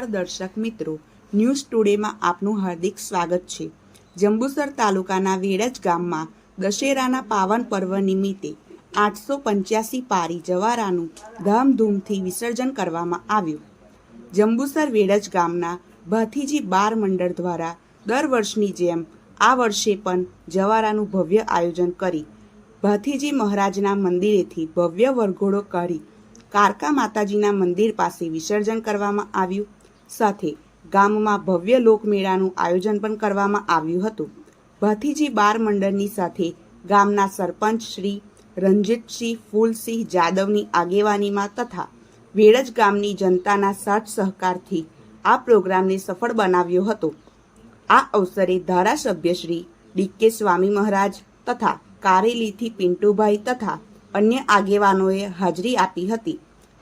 નમસ્કાર દર્શક મિત્રો ન્યૂઝ ટુડેમાં આપનું હાર્દિક સ્વાગત છે. જંબુસર તાલુકાના વેડજ ગામમાં દશેરાના પાવન પર્વ નિમિત્તે આઠસો પંચ્યાસી પારી જવારાનું ધામધૂમથી વિસર્જન કરવામાં આવ્યું. જંબુસર વેડજ ગામના ભાથીજી બાર મંડળ દ્વારા દર વર્ષની જેમ આ વર્ષે પણ જવારાનું ભવ્ય આયોજન કરી ભાથીજી મહારાજના મંદિરેથી ભવ્ય વરઘોડો કાઢી કારકા માતાજીના મંદિર પાસે વિસર્જન કરવામાં આવ્યું. સાથે ગામમાં ભવ્ય લોકમેળાનું આયોજન પણ કરવામાં આવ્યું હતું. ભાથીજી બાર મંડળની સાથે ગામના સરપંચ શ્રી રંજીતસિંહ ફૂલસિંહ જાદવની આગેવાનીમાં તથા વેડજ ગામની જનતાના સાથ સહકારથી આ પ્રોગ્રામને સફળ બનાવ્યો હતો. આ અવસરે ધારાસભ્ય શ્રી ડીકે સ્વામી મહારાજ તથા કારેલીથી પિન્ટુભાઈ તથા અન્ય આગેવાનોએ હાજરી આપી હતી.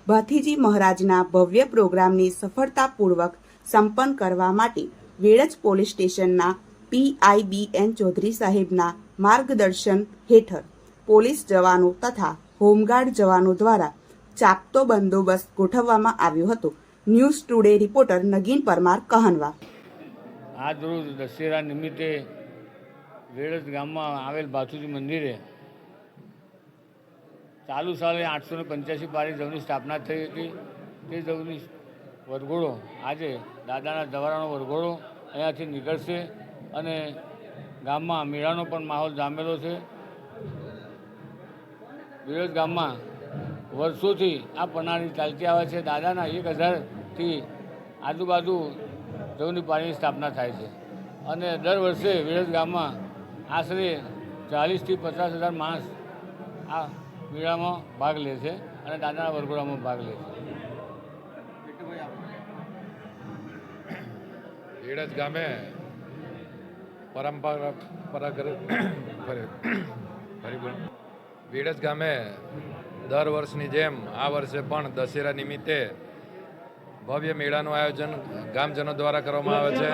ભાથીજી મહારાજના ભવ્ય પ્રોગ્રામને સફળતાપૂર્વક સંપન્ન કરવા માટે વેળજ પોલીસ સ્ટેશનના પીઆઈબીએન ચૌધરી સાહેબના માર્ગદર્શન હેઠળ પોલીસ જવાનો તથા હોમગાર્ડ જવાનો દ્વારા ચાપતો બંદોબસ્ત ગોઠવવામાં આવ્યો હતો. News today reporter Nagin Parmar, Kahanva. આજ રોજ દશેરા નિમિત્તે વેળજ ગામમાં આવેલ બાથુજી મંદિરે ચાલુ સાલે આઠસો ને પંચ્યાસી પારી જવની સ્થાપના થઈ હતી. તે જવની વરઘોડો આજે દાદાના જવારાનો વરઘોડો અહીંયાથી નીકળશે અને ગામમાં મેળાનો પણ માહોલ જામેલો છે. વિરોધ ગામમાં વર્ષોથી આ પ્રણાલી ચાલતી આવે છે. દાદાના એક હજારથી આજુબાજુ જવની પાણીની સ્થાપના થાય છે. અને દર વર્ષે વેડજ ગામમાં આશરે ચાલીસથી પચાસ હજાર માણસ આ મેળામાં ભાગ લે છે અને દાદાના વરઘોડામાં ભાગ લે છે. એડજ ગામે પરંપરા વેડજ ગામે દર વર્ષની જેમ આ વર્ષે પણ દશેરા નિમિત્તે ભવ્ય મેળાનું આયોજન ગામજનો દ્વારા કરવામાં આવે છે.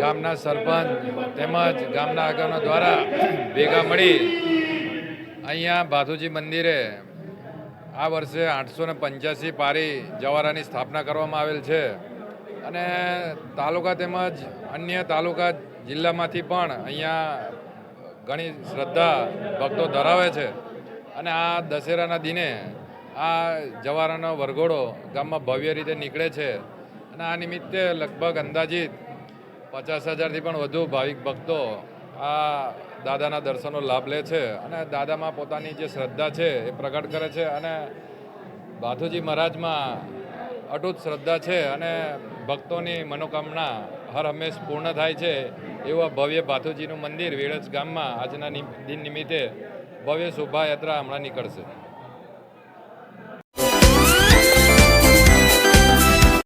ગામના સરપંચ તેમજ ગામના આગળનો દ્વારા ભેગા મળી અહીંયા ભાથુજી મંદિરે આ વર્ષે આઠસો ને પંચ્યાસી પારી જવારાની સ્થાપના કરવામાં આવેલ છે. અને તાલુકા તેમજ અન્ય તાલુકા જિલ્લામાંથી પણ અહીંયા ઘણી શ્રદ્ધા ભક્તો ધરાવે છે. અને આ દશેરાના દિને આ જવારાનો વરઘોડો ગામમાં ભવ્ય રીતે નીકળે છે. અને આ નિમિત્તે લગભગ અંદાજિત પચાસ હજારથી પણ વધુ ભાવિક ભક્તો આ દાદાના દર્શનનો લાભ લે છે અને દાદામાં પોતાની જે શ્રદ્ધા છે એ પ્રગટ કરે છે અને ભાથુજી મહારાજમાં અટૂટ શ્રદ્ધા છે અને ભક્તોની મનોકામના હર હંમેશ પૂર્ણ થાય છે એવું ભવ્ય ભાથુજીનું મંદિર વેળજ ગામમાં આજના દિન નિમિત્તે ભવ્ય શોભાયાત્રા હમણાં નીકળશે.